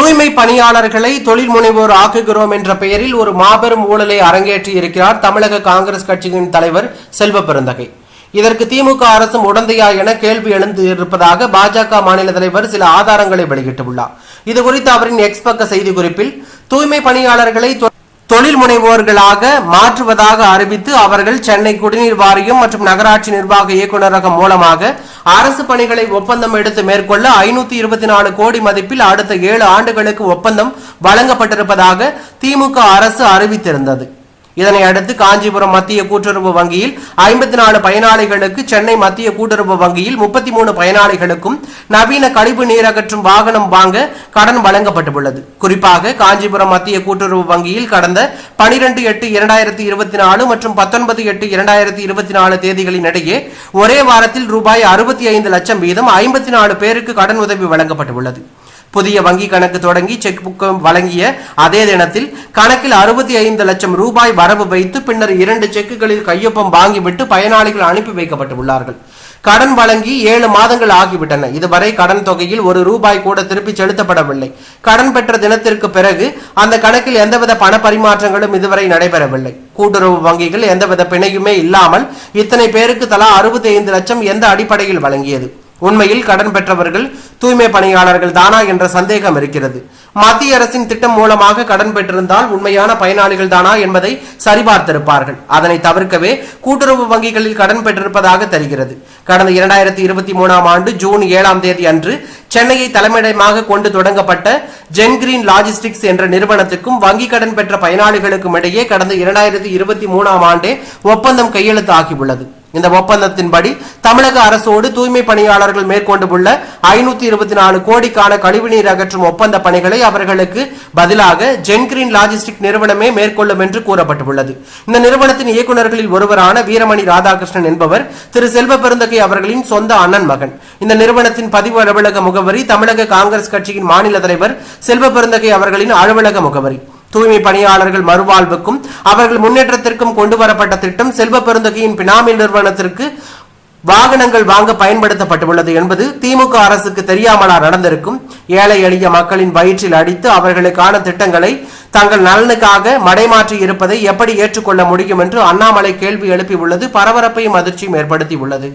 தூய்மை பணியாளர்களை தொழில் முனைவோர் ஆக்குகிறோம் என்ற பெயரில் ஒரு மாபெரும் ஊழலை அரங்கேற்றி இருக்கிறார் தமிழக காங்கிரஸ் கட்சியின் தலைவர் செல்வ பெருந்தகை. இதற்கு திமுக அரசும் உடந்தையா என கேள்வி எழுந்து இருப்பதாக பாஜக மாநில தலைவர் சில ஆதாரங்களை வெளியிட்டுள்ளார். இது குறித்து அவரின் எக்ஸ் பக்க செய்திக்குறிப்பில் தூய்மை பணியாளர்களை தொழில் முனைவோர்களாக மாற்றுவதாக அறிவித்து அவர்கள் சென்னை குடிநீர் வாரியம் மற்றும் நகராட்சி நிர்வாக இயக்குநரகம் மூலமாக அரசு பணிகளை ஒப்பந்தம் எடுத்து மேற்கொள்ள ஐநூத்தி இருபத்தி நாலு கோடி மதிப்பில் அடுத்த ஏழு ஆண்டுகளுக்கு ஒப்பந்தம் வழங்கப்பட்டிருப்பதாக திமுக அரசு அறிவித்திருந்தது. இதனை அடுத்து காஞ்சிபுரம் மத்திய கூட்டுறவு வங்கியில் ஐம்பத்தி நாலு பயனாளிகளுக்கு சென்னை மத்திய கூட்டுறவு வங்கியில் முப்பத்தி மூணு பயனாளிகளுக்கும் நவீன கழிவு நீர் அகற்றும் வாகனம் வாங்க கடன் வழங்கப்பட்டுள்ளது. குறிப்பாக காஞ்சிபுரம் மத்திய கூட்டுறவு வங்கியில் கடந்த பனிரெண்டு எட்டு இரண்டாயிரத்தி இருபத்தி நாலு மற்றும் பத்தொன்பது எட்டு இரண்டாயிரத்தி இருபத்தி நாலு தேதிகளின் இடையே ஒரே வாரத்தில் ரூபாய் அறுபத்தி ஐந்து லட்சம் வீதம் ஐம்பத்தி நாலு பேருக்கு கடன் உதவி வழங்கப்பட்டுள்ளது. புதிய வங்கி கணக்கு தொடங்கி செக் புக் வழங்கிய அதே தினத்தில் கணக்கில் அறுபத்தி ஐந்து லட்சம் ரூபாய் வரவு வைத்து பின்னர் இரண்டு செக்குகளில் கையொப்பம் வாங்கிவிட்டு பயனாளிகள் அனுப்பி வைக்கப்பட்டுள்ளார்கள். கடன் வழங்கி ஏழு மாதங்கள் ஆகிவிட்டன. இதுவரை கடன் தொகையில் ஒரு ரூபாய் கூட திருப்பி செலுத்தப்படவில்லை. கடன் பெற்ற தினத்திற்கு பிறகு அந்த கணக்கில் எந்தவித பண பரிமாற்றங்களும் இதுவரை நடைபெறவில்லை. கூட்டுறவு வங்கிகள் எந்தவித பிணையுமே இல்லாமல் இத்தனை பேருக்கு தலா அறுபத்தி ஐந்து லட்சம் எந்த அடிப்படையில் வழங்கியது? உண்மையில் கடன் பெற்றவர்கள் தூய்மை பணியாளர்கள் தானா என்ற சந்தேகம் இருக்கிறது. மத்திய அரசின் திட்டம் மூலமாக கடன் பெற்றிருந்தால் உண்மையான பயனாளிகள் தானா என்பதை சரிபார்த்திருப்பார்கள். அதனை தவிர்க்கவே கூட்டுறவு வங்கிகளில் கடன் பெற்றிருப்பதாக தெரிகிறது. கடந்த இரண்டாயிரத்தி இருபத்தி மூணாம் ஆண்டு ஜூன் ஏழாம் தேதி அன்று சென்னையை தலைமையிடமாக கொண்டு தொடங்கப்பட்ட ஜென்கிரீன் லாஜிஸ்டிக்ஸ் என்ற நிறுவனத்துக்கும் வங்கி கடன் பெற்ற பயனாளிகளுக்கும் இடையே கடந்த இரண்டாயிரத்தி இருபத்தி மூணாம் ஆண்டே ஒப்பந்தம் கையெழுத்தாகியுள்ளது. இந்த ஒப்பந்தத்தின்படி தமிழக அரசோடு தூய்மை பணியாளர்கள் மேற்கொண்டுள்ள ஐநூத்தி இருபத்தி நாலு கோடிக்கான கழிவுநீர் அகற்றும் ஒப்பந்த பணிகளை அவர்களுக்கு பதிலாக ஜென்கிரீன் லாஜிஸ்டிக் நிறுவனமே மேற்கொள்ளும் என்று கூறப்பட்டுள்ளது. இந்த நிறுவனத்தின் இயக்குநர்களில் ஒருவரான வீரமணி ராதாகிருஷ்ணன் என்பவர் திரு செல்வ பெருந்தகை அவர்களின் சொந்த அண்ணன் மகன். இந்த நிறுவனத்தின் பதிவு அலுவலக முகவரி தமிழக காங்கிரஸ் கட்சியின் மாநில தலைவர் செல்வ பெருந்தகை அவர்களின் அலுவலக முகவரி. தூய்மை பணியாளர்கள் மறுவாழ்வுக்கும் அவர்கள் முன்னேற்றத்திற்கும் கொண்டு வரப்பட்ட திட்டம் செல்வ பெருந்தகையின் பினாமி நிறுவனத்திற்கு வாகனங்கள் வாங்க பயன்படுத்தப்பட்டுள்ளது என்பது திமுக அரசுக்கு தெரியாமலா நடந்திருக்கும். ஏழை எளிய மக்களின் வயிற்றில் அடித்து அவர்களுக்கான திட்டங்களை தங்கள் நலனுக்காக மடைமாற்றி இருப்பதை எப்படி ஏற்றுக்கொள்ள முடியும் என்று அண்ணாமலை கேள்வி எழுப்பியுள்ளது. பரபரப்பையும் அதிர்ச்சியும் ஏற்படுத்தியுள்ளது.